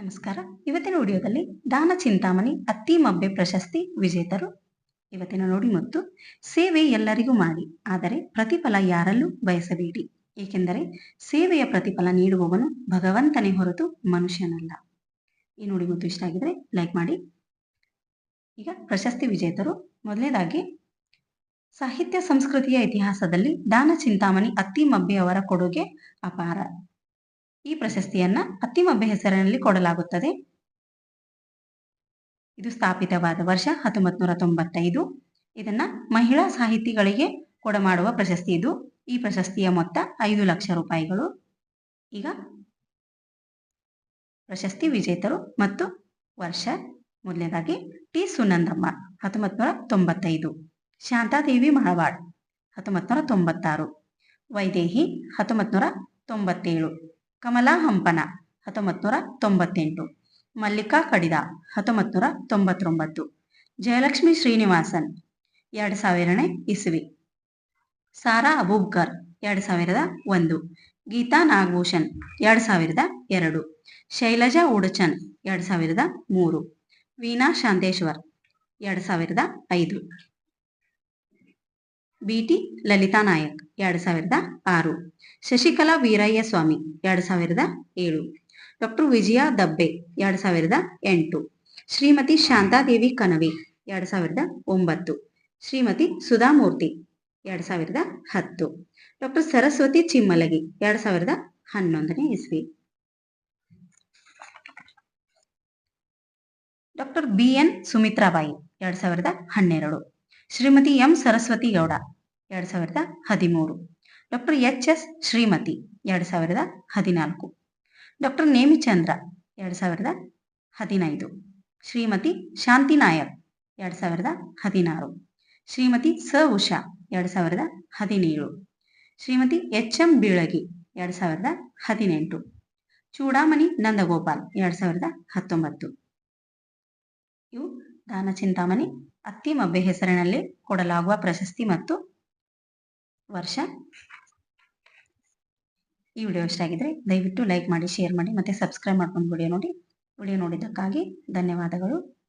ನಮಸ್ಕಾರ. ಇವತ್ತಿನ ವಿಡಿಯೋದಲ್ಲಿ ದಾನ ಚಿಂತಾಮಣಿ, ಅತ್ತಿ ಮಬ್ಬೆ ಪ್ರಶಸ್ತಿ ವಿಜೇತರು. ಇವತ್ತಿನ ನೋಡಿ ಮತ್ತು ಸೇವೆ ಎಲ್ಲರಿಗೂ ಮಾಡಿ, ಆದರೆ ಪ್ರತಿಫಲ ಯಾರಲ್ಲೂ ಬಯಸಬೇಡಿ. ಏಕೆಂದರೆ ಸೇವೆಯ ಪ್ರತಿಫಲ ನೀಡುವವನು ಭಗವಂತನೇ ಹೊರತು ಮನುಷ್ಯನಲ್ಲ. ಈ ನೋಡಿ ಮತ್ತು ಇಷ್ಟ ಆಗಿದ್ರೆ ಲೈಕ್ ಮಾಡಿ. ಈಗ ಪ್ರಶಸ್ತಿ ವಿಜೇತರು. ಮೊದಲನೇದಾಗಿ ಸಾಹಿತ್ಯ, ಸಂಸ್ಕೃತಿಯ ಇತಿಹಾಸದಲ್ಲಿ ದಾನ ಚಿಂತಾಮಣಿ, ಅತ್ತಿ ಮಬ್ಬೆ ಅವರ ಕೊಡುಗೆ ಅಪಾರ. ಈ ಪ್ರಶಸ್ತಿಯನ್ನ ಅತ್ತಿಮಬ್ಬೆ ಹೆಸರಿನಲ್ಲಿ ಕೊಡಲಾಗುತ್ತದೆ. ಇದು ಸ್ಥಾಪಿತವಾದ ವರ್ಷ ಹತ್ತೊಂಬತ್ ನೂರ ತೊಂಬತ್ತೈದು ಇದನ್ನ ಮಹಿಳಾ ಸಾಹಿತಿಗಳಿಗೆ ಕೊಡಮಾಡುವ ಪ್ರಶಸ್ತಿ ಇದು. ಈ ಪ್ರಶಸ್ತಿಯ ಮೊತ್ತ ಐದು ಲಕ್ಷ ರೂಪಾಯಿಗಳು. ಈಗ ಪ್ರಶಸ್ತಿ ವಿಜೇತರು ಮತ್ತು ವರ್ಷ ಮೊದಲನೇದಾಗಿ ಟಿ ಸುನಂದಮ್ಮ ಹತ್ತೊಂಬತ್ನೂರ ತೊಂಬತ್ತೈದು ಶಾಂತಾದೇವಿ ಮಳವಾಡ್ ಹತ್ತೊಂಬತ್ನೂರ ತೊಂಬತ್ತಾರು ವೈದೇಹಿ ಹತ್ತೊಂಬತ್ ನೂರ ತೊಂಬತ್ತೇಳು ಕಮಲಾ ಹಂಪನ ಹತ್ತೊಂಬತ್ತು ತೊಂಬತ್ತೆಂಟು, ಮಲ್ಲಿಕಾ ಕಡಿದ ಹತ್ತೊಂಬತ್ತು ತೊಂಬತ್ತೊಂಬತ್ತು, ಜಯಲಕ್ಷ್ಮಿ ಶ್ರೀನಿವಾಸನ್ ಎರಡು ಸಾವಿರನೇ ಇಸ್ವಿ, ಸಾರಾ ಅಬೂಬ್ಕರ್ ಎರಡು ಸಾವಿರದ ಒಂದು, ಗೀತಾ ನಾಗಭೂಷಣ್ ಎರಡು ಸಾವಿರದ ಎರಡು, ಶೈಲಜಾ ಉಡಚನ್ ಎರಡು ಸಾವಿರದ ಮೂರು, ವೀಣಾ ಶಾಂತೇಶ್ವರ್ ಎರಡು ಸಾವಿರದ ಐದು. ಬಿ ಟಿ ಲಲಿತಾ ನಾಯಕ್, ಎರಡು ಸಾವಿರದ ಆರು. ಶಶಿಕಲಾ ವೀರಯ್ಯ ಸ್ವಾಮಿ ಎರಡು ಸಾವಿರದ ಏಳು. ಡಾಕ್ಟರ್ ವಿಜಯ ದಬ್ಬೆ, ಎರಡು ಸಾವಿರದ ಎಂಟು. ಶ್ರೀಮತಿ ಶಾಂತಾದೇವಿ ಕನವಿ ಎರಡು ಸಾವಿರದ ಒಂಬತ್ತು. ಶ್ರೀಮತಿ ಸುಧಾಮೂರ್ತಿ, ಎರಡು ಸಾವಿರದ ಹತ್ತು. ಡಾಕ್ಟರ್ ಸರಸ್ವತಿ ಚಿಮ್ಮಲಗಿ, ಎರಡು ಸಾವಿರದ ಹನ್ನೊಂದನೇ ಇಸ್ವಿ. ಡಾಕ್ಟರ್ ಬಿ ಎನ್ ಸುಮಿತ್ರಾಬಾಯಿ, ಎರಡು ಸಾವಿರದ ಹನ್ನೆರಡು. ಶ್ರೀಮತಿ ಎಂ ಸರಸ್ವತಿ ಗೌಡ, ಎರಡು ಸಾವಿರದ ಹದಿಮೂರು. ಡಾಕ್ಟರ್ ಎಚ್ ಎಸ್ ಶ್ರೀಮತಿ, ಎರಡು ಸಾವಿರದ ಹದಿನಾಲ್ಕು. ಡಾಕ್ಟರ್ ನೇಮಿಚಂದ್ರ, ಎರಡು ಸಾವಿರದ ಹದಿನೈದು. ಶ್ರೀಮತಿ ಶಾಂತಿ ನಾಯಕ್ ಎರಡು ಸಾವಿರದ ಹದಿನಾರು. ಶ್ರೀಮತಿ ಸ ಉಷಾ, ಎರಡು ಸಾವಿರದ ಹದಿನೇಳು. ಶ್ರೀಮತಿ ಎಚ್ ಎಂ ಬೀಳಗಿ, ಎರಡು ಸಾವಿರದ ಹದಿನೆಂಟು. ಚೂಡಾಮಣಿ ನಂದಗೋಪಾಲ್, ಎರಡು ಸಾವಿರದ ಹತ್ತೊಂಬತ್ತು. ಇವು ದಾನ ಚಿಂತಾಮಣಿ ಅತ್ತಿ ಮಬ್ಬೆ ಹೆಸರಿನಲ್ಲಿ ಕೊಡಲಾಗುವ ಪ್ರಶಸ್ತಿ ಮತ್ತು ವರ್ಷ. ಈ ವಿಡಿಯೋ ಇಷ್ಟ ಆಗಿದ್ರೆ ದಯವಿಟ್ಟು ಲೈಕ್ ಮಾಡಿ ಶೇರ್ ಮಾಡಿ ಮತ್ತೆ ಸಬ್ಸ್ಕ್ರೈಬ್ ಮಾಡ್ಕೊಂಡು ವಿಡಿಯೋ ನೋಡಿ. ವಿಡಿಯೋ ನೋಡಿದ್ದಕ್ಕಾಗಿ ಧನ್ಯವಾದಗಳು.